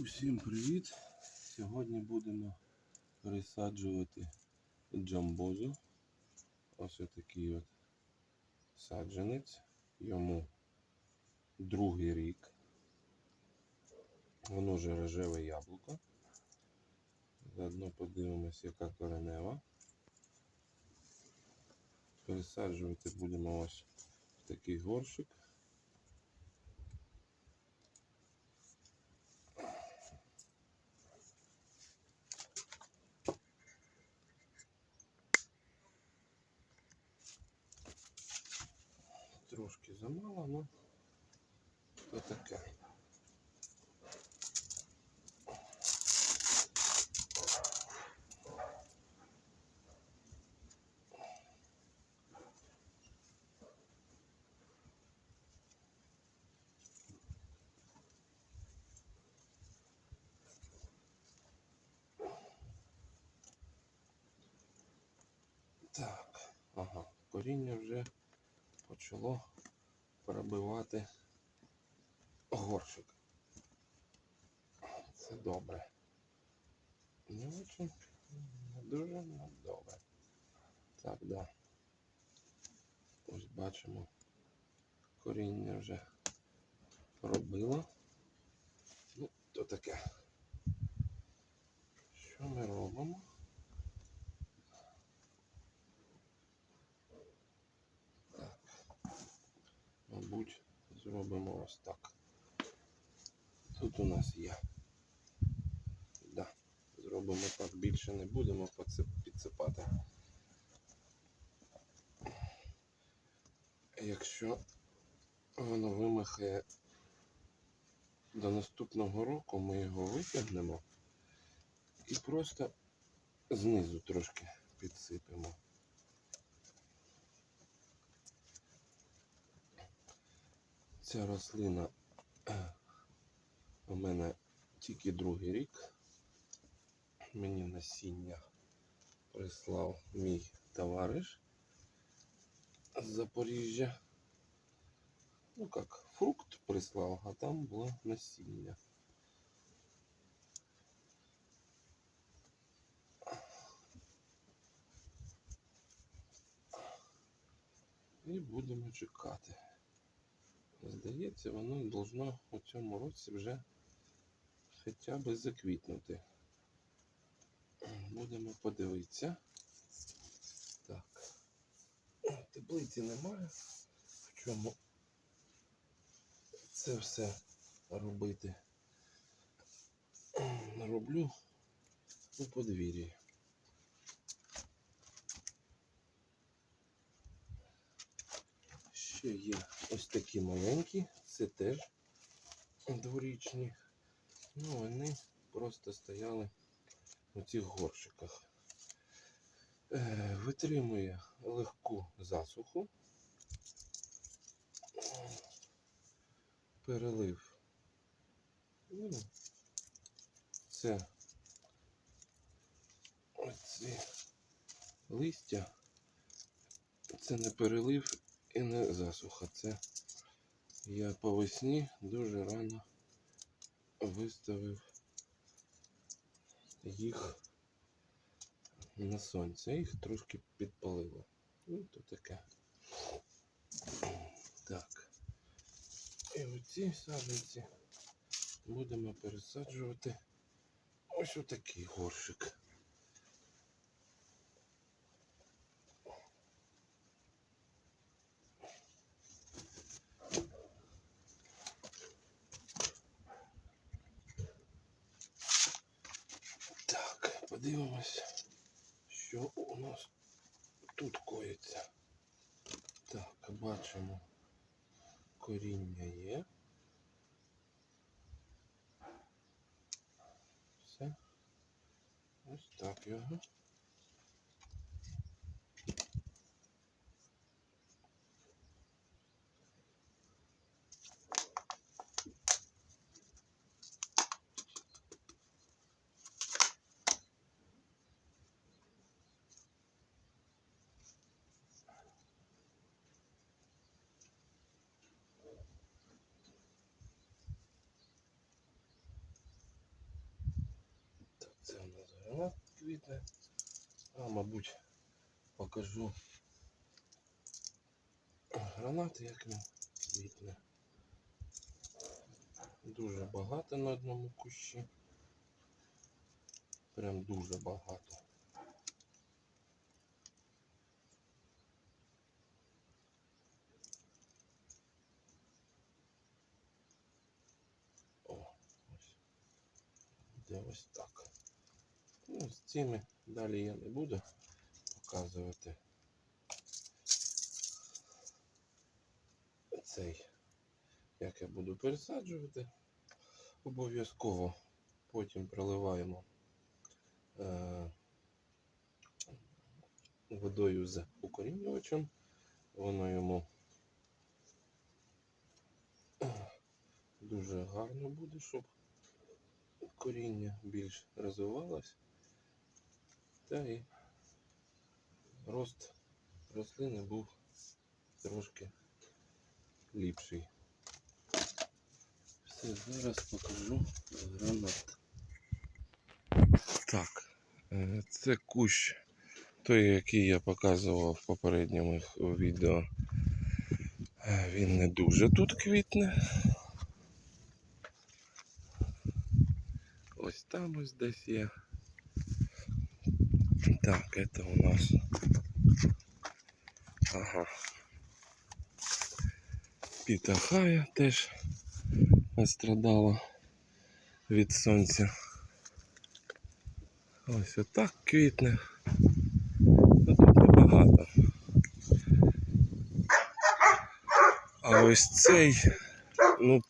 Усім привіт! Сьогодні будемо пересаджувати джамбозу. Ось такий от саджанець. Йому другий рік. Воно вже рожеве яблуко. Заодно подивимось, яка коренева. Пересаджувати будемо ось в такий горщик. Трошки замало, но то таке. Так, ага, коріння вже почало пробивати горщик. Це добре. Не очень, не дуже, але добре. Так, да. Ось бачимо, коріння вже пробило. Ну, то таке. Що ми робимо? Так. Мабуть, зробимо ось так. Тут у нас є. Да. Зробимо так, більше не будемо підсипати. Якщо воно вимахає до наступного року, ми його витягнемо і просто знизу трошки підсипемо. Ця рослина у мене тільки другий рік. Мені насіння прислав мій товариш з Запоріжжя. Ну як, фрукт прислав, а там було насіння. І будемо чекати. Здається, воно должно у цьому році вже хоча б заквітнути. Будемо подивитися. Так. Теплиці немає. В чому це все робити? Роблю у подвір'ї. Ще є ось такі маленькі, це теж дворічні. Ну, вони просто стояли у цих горщиках. Е, витримує легку засуху. Перелив. Ну, це оці листя. Це не перелив і не засуха. Це я по весні дуже рано виставив їх на сонце. Їх трошки підпалило. Ну, то таке. Так. І оці саджанці будемо пересаджувати ось у такий горщик. Так, подивимось, що у нас тут коїться. Так, бачимо, коріння є. Все. Ось так його. Квітне. А, мабуть, покажу гранат, як він квітне. Дуже багато на одному кущі. Прям дуже багато. О, ось. Де ось так. Ну, з цими далі я не буду показувати. Цей, як я буду пересаджувати, обов'язково потім проливаємо е, водою з укорінювачем. Воно йому дуже гарно буде, щоб коріння більш розвивалось. Та і рост рослини був трошки ліпший. Все, зараз покажу гранат. Так, е, це кущ, той, який я показував в попередньому відео. Е, Він не дуже тут квітне. Ось там ось десь є. Так, это у нас. Ага. Пітахая теж пострадала від сонця. Ось отак квітне. Ну, тут небагато. А ось цей, ну,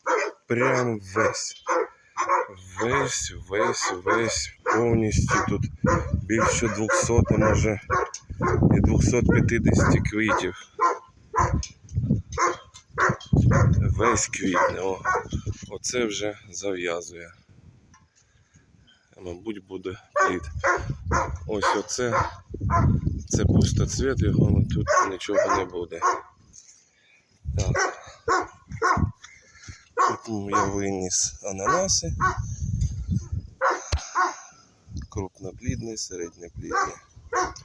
прям весь. Весь, весь, весь повністю тут більше 200, а може і 250 квітів. Весь квітне. Оце вже зав'язує. Мабуть, буде плід. Ось оце. Це пустоцвіт, його ну, тут нічого не буде. Так. Тут я виніс ананаси. Крупноплідний, середньоплідний. Так,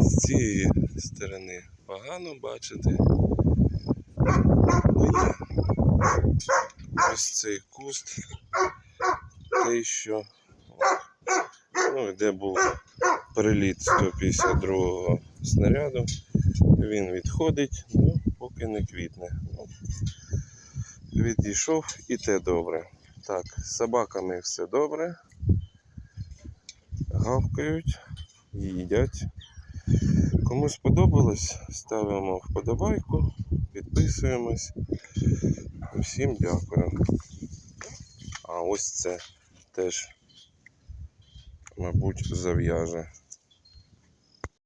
з цієї сторони погано бачити. Ось цей куст. Те, що ну, де був приліт 152-го снаряду. Він відходить, ну, поки не квітне. Ну, відійшов і те добре. Так, з собаками все добре. Гавкають, і їдять. Кому сподобалось, ставимо вподобайку, підписуємось. Всім дякую. А ось це теж, мабуть, зав'яже.